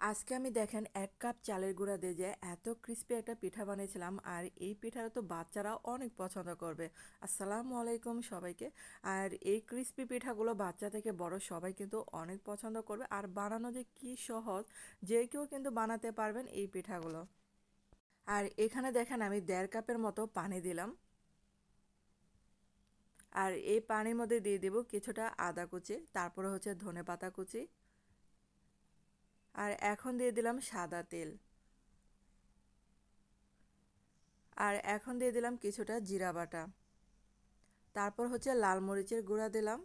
আজকে আমি দেখেন এক কাপ চালের গুঁড়া দিয়ে যে এত ক্রিস্পি একটা পিঠা বানিয়েছিলাম, আর এই পিঠাটা তো বাচ্চারা অনেক পছন্দ করবে। আসসালামু আলাইকুম সবাইকে। আর এই ক্রিস্পি পিঠাগুলো বাচ্চা থেকে বড় সবাই কিন্তু অনেক পছন্দ করবে, আর বানানো যে কি সহজ, যে কেউ কিন্তু বানাতে পারবেন এই পিঠাগুলো। আর এখানে দেখেন আমি দেড় কাপের মতো পানি দিলাম। আর এই পানির মধ্যে দিয়ে দেব কিছুটা আদা কুচি, তারপরে হচ্ছে ধনে পাতা কুচি আর এখন দিয়ে দিলাম সাদা তেল। আর এখন দিয়ে দিলাম কিছুটা জিরা বাটা। তারপর হচ্ছে লাল মরিচের গুঁড়া দিলাম।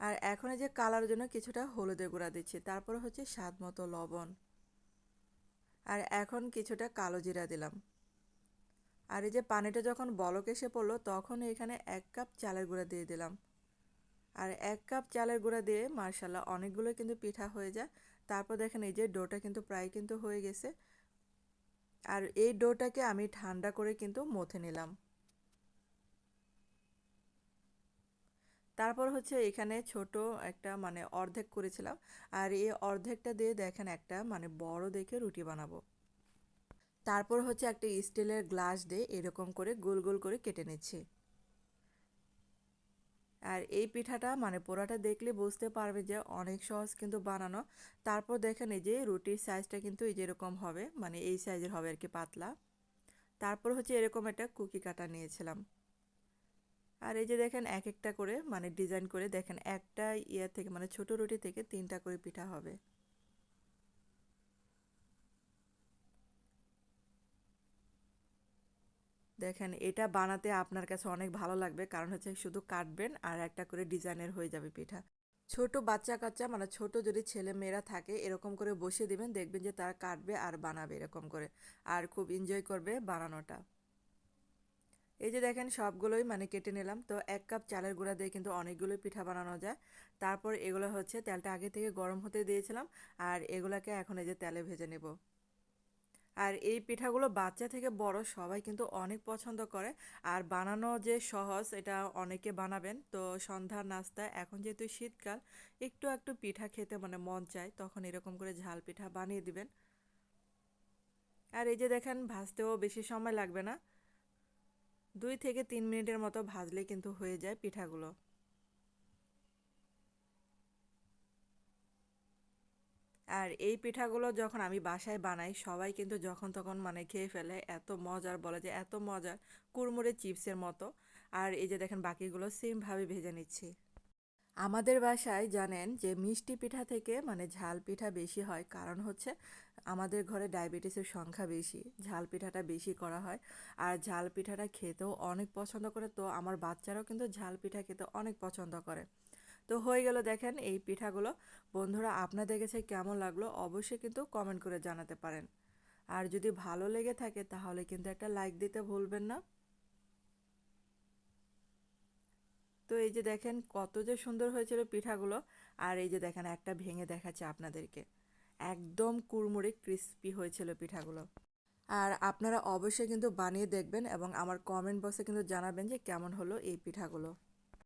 আর এখন যে কালার জন্য কিছুটা হলুদের গুঁড়া দিচ্ছি, তারপর হচ্ছে স্বাদ মতো লবণ। আর এখন কিছুটা কালো জিরা দিলাম। আর এই যে পানিটা যখন বলক এসে পড়ল তখন এখানে এক কাপ চালের গুঁড়া দিয়ে দিলাম। আর এক কাপ চালের গুঁড়া দিয়ে মার্শাল্লাহ অনেকগুলো কিন্তু পিঠা হয়ে যায়। তারপর দেখেন এই যে ডোটা কিন্তু প্রায় কিন্তু হয়ে গেছে। আর এই ডোটাকে আমি ঠান্ডা করে কিন্তু মথে নিলাম। তারপর হচ্ছে এখানে ছোট একটা মানে অর্ধেক করেছিলাম। আর এই অর্ধেকটা দিয়ে দেখেন একটা মানে বড় দেখে রুটি বানাবো। তারপর হচ্ছে একটা স্টিলের গ্লাস দিয়ে এরকম করে গোল গোল করে কেটে নিচ্ছি। আর এই পিঠাটা মানে পোড়াটা দেখলে বুঝতে পারবে যে অনেক সহজ কিন্তু বানানো। তারপর দেখেন এই যে রুটির সাইজটা কিন্তু এই যেরকম হবে মানে এই সাইজের হবে আর কি পাতলা। তারপর হচ্ছে এরকম একটা কুকি কাটা নিয়েছিলাম। আর এই যে দেখেন এক একটা করে মানে ডিজাইন করে দেখেন, একটা ইয়ে থেকে মানে ছোট রুটি থেকে তিনটা করে পিঠা হবে। দেখেন, এটা বানাতে আপনার কাছে অনেক ভালো লাগবে। কারণ হচ্ছে শুধু কাটবেন আর একটা করে ডিজাইনের হয়ে যাবে পিঠা। ছোট বাচ্চা কাচ্চা মানে ছোট যদি ছেলে মেয়েরা থাকে, এরকম করে বসিয়ে দিবেন, দেখবেন যে তারা কাটবে আর বানাবে এরকম করে। আর খুব এনজয় করবে বানানোটা। এই যে দেখেন, সবগুলোই মানে কেটে নিলাম। তো এক কাপ চালের গুঁড়া দিয়ে কিন্তু অনেকগুলোই পিঠা বানানো যায়। তারপর এগুলো হচ্ছে তেলটা আগে থেকে গরম হতে দিয়েছিলাম। আর এগুলাকে এখন এই যে তেলে ভেজে নেব। আর এই পিঠাগুলো বাচ্চা থেকে বড় সবাই কিন্তু অনেক পছন্দ করে। আর বানানো যে সহজ, এটা অনেকে বানাবেন। তো সন্ধ্যার নাস্তা, এখন যেহেতু শীতকাল, একটু একটু পিঠা খেতে মানে মন চায়, তখন এরকম করে ঝাল পিঠা বানিয়ে দিবেন। আর এই যে দেখেন, ভাজতেও বেশি সময় লাগবে না। দুই থেকে তিন মিনিটের মতো ভাজলে কিন্তু হয়ে যায় পিঠাগুলো। আর এই পিঠাগুলো যখন আমি বাসায় বানাই, সবাই কিন্তু যখন তখন মানে খেয়ে ফেলে, এত মজার বলে যে, এত মজার কুড়মুড়ে চিপসের মতো। আর এই যে দেখেন, বাকিগুলো সেমভাবে ভেজে নিচ্ছি। আমাদের বাসায় জানেন যে, মিষ্টি পিঠা থেকে মানে ঝাল পিঠা বেশি হয়। কারণ হচ্ছে, আমাদের ঘরে ডায়াবেটিসের সংখ্যা বেশি, ঝাল পিঠাটা বেশি করা হয়। আর ঝাল পিঠাটা খেতেও অনেক পছন্দ করে। তো আমার বাচ্চারাও কিন্তু ঝাল পিঠা খেতে অনেক পছন্দ করে। তো হয়ে গেল দেখেন এই পিঠাগুলো। বন্ধুরা, আপনাদের কাছে কেমন লাগল অবশ্যই কিন্তু কমেন্ট করে জানাতে পারেন। আর যদি ভালো লেগে থাকে তাহলে কিন্তু একটা লাইক দিতে ভুলবেন না। তো এই যে দেখেন কত যে সুন্দর হয়েছিল পিঠাগুলো, আর এই যে দেখেন একটা ভেঙে দেখাচ্ছে আপনাদেরকে। একদম কুড়মুড়ে ক্রিস্পি হয়েছিল পিঠাগুলো। আর আপনারা অবশ্যই কিন্তু বানিয়ে দেখবেন এবং আমার কমেন্ট বক্সে কিন্তু জানাবেন যে কেমন হলো এই পিঠাগুলো।